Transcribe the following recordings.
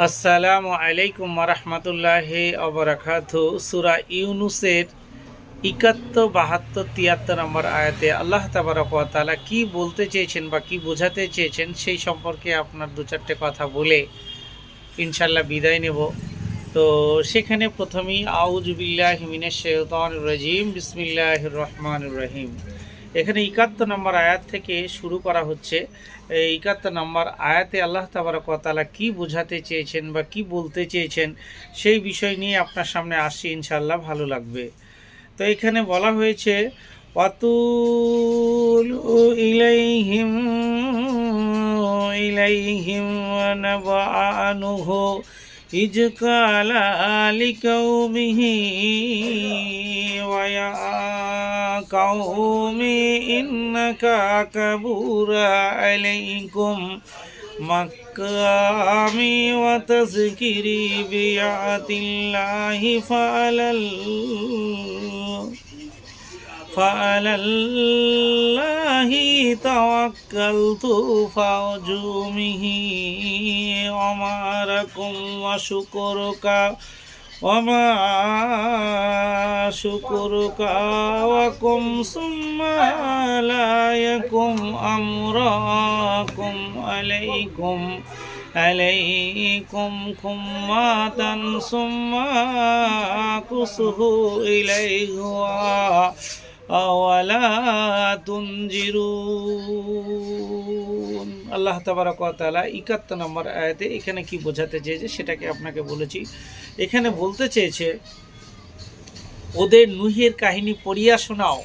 আসসালামু আলাইকুম রহমতুল্লাহ অবরাকাত সুরা ইউনুসের একাত্তর, বাহাত্তর, তিয়াত্তর নম্বর আয়াতে আল্লাহ তাবারকালা কি বলতে চেয়েছেন বা কি বোঝাতে চেয়েছেন সেই সম্পর্কে আপনার দু চারটে কথা বলে ইনশাল্লাহ বিদায় নেব। তো সেখানে প্রথমেই আউজুবিল্লাহ মিনের শেতান রাজিম বিসমিল্লাহ রহমান রহিম। এখানে একাত্তর নম্বর আয়াত থেকে শুরু করা হচ্ছে এই একাত্তর নম্বর আয়াতে আল্লাহ তাবারকতালা কি বোঝাতে চেয়েছেন বা কি বলতে চেয়েছেন সেই বিষয় নিয়ে আপনার সামনে আসছি ইনশাল্লাহ ভালো লাগবে তো এখানে বলা হয়েছে অতুল ইলাইহিম ইলাইহিম নবানুহু إذ قال لقومه ويا قوم إنك كبر عليكم مقامي وتذكري بيعة الله فعلى فعلى الله توكلت فأرجومه وماركم وشكرك وما شكرك وكم ثم لا يكن أمركم عليكم عليكم كمة ثم قصه إليه أولا تنجرون আল্লাহ তাবারকালা একাত্তর নম্বর আয়াতে এখানে কি বোঝাতে চেয়েছে সেটাকে আপনাকে বলেছি এখানে বলতে চেয়েছে ওদের নুহের কাহিনী পড়িয়া শোনাও।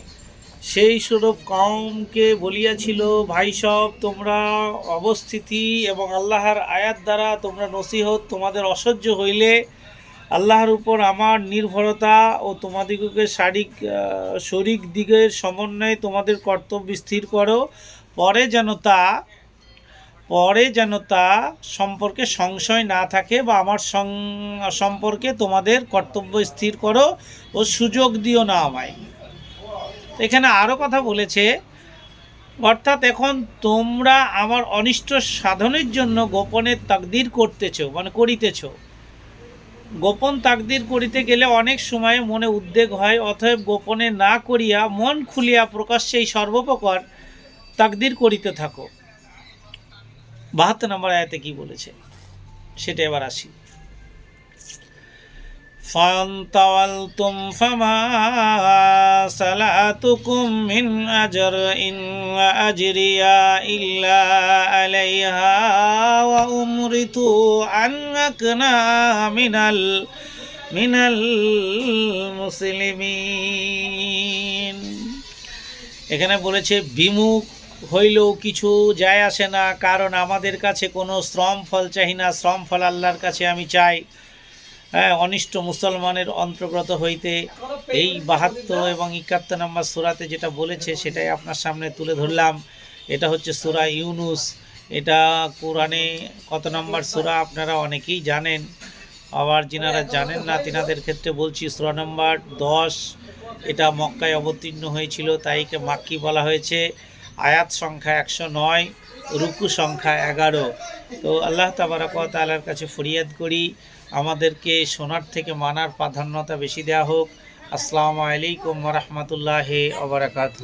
সেই স্বরূপ কমকে বলিয়াছিল, ভাই সব, তোমরা অবস্থিতি এবং আল্লাহর আয়াত দ্বারা তোমরা নসিহত, তোমাদের অসহ্য হইলে আল্লাহর উপর আমার নির্ভরতা ও তোমাদিগকে শারীরিক শরিক দিকের সমন্বয়ে তোমাদের কর্তব্য স্থির করো। পরে যেন তা পরে যেন তা সম্পর্কে সংশয় না থাকে বা আমার সম্পর্কে তোমাদের কর্তব্য স্থির করো ও সুযোগ দিও না আমায়। এখানে আরও কথা বলেছে, অর্থাৎ এখন তোমরা আমার অনিষ্ট সাধনের জন্য গোপনের তাকদির করতেছ মানে করিতেছ। গোপন তাকদির করিতে গেলে অনেক সময় মনে উদ্বেগ হয়, অতএব গোপনে না করিয়া মন খুলিয়া প্রকাশ্যে এই সর্বপ্রকার তাকদির করিতে থাকো। বাহাত্তর নম্বর আয়াতে কি বলেছে সেটা এবার আসি فانطولتم فما صلاتكم من أجر إن أجري إلا عليها وأمرت أن أكون من ال من المسلمين এখানে বলেছে বিমুখ হইলেও কিছু যায় আসে না, কারণ আমাদের কাছে কোনো শ্রম ফল চাই না, শ্রম ফল আল্লাহর কাছে আমি চাই। হ্যাঁ অনিষ্ট মুসলমানের অন্তর্গত হইতে এই বাহাত্তর এবং একাত্তর নম্বর সুরাতে যেটা বলেছে, সেটাই আপনার সামনে তুলে ধরলাম। এটা হচ্ছে সুরা ইউনুস। এটা কোরআনে কত নম্বর সুরা আপনারা অনেকেই জানেন। আবার যিনারা জানেন না, তিনাদের ক্ষেত্রে বলছি সুরা নম্বর দশ। এটা মক্কায় অবতীর্ণ হয়েছিল, তাইকে মাক্কি বলা হয়েছে। আয়াত সংখ্যা একশো নয়, রুকু সংখ্যা এগারো। তো আল্লাহ তাবারকত আল্লাহর কাছে ফরিয়াদ করি, আমাদেরকে সোনার থেকে মানার প্রাধান্যতা বেশি দেওয়া হোক। আসসালামু আলাইকুম রহমতুল্লাহ অবরাকাত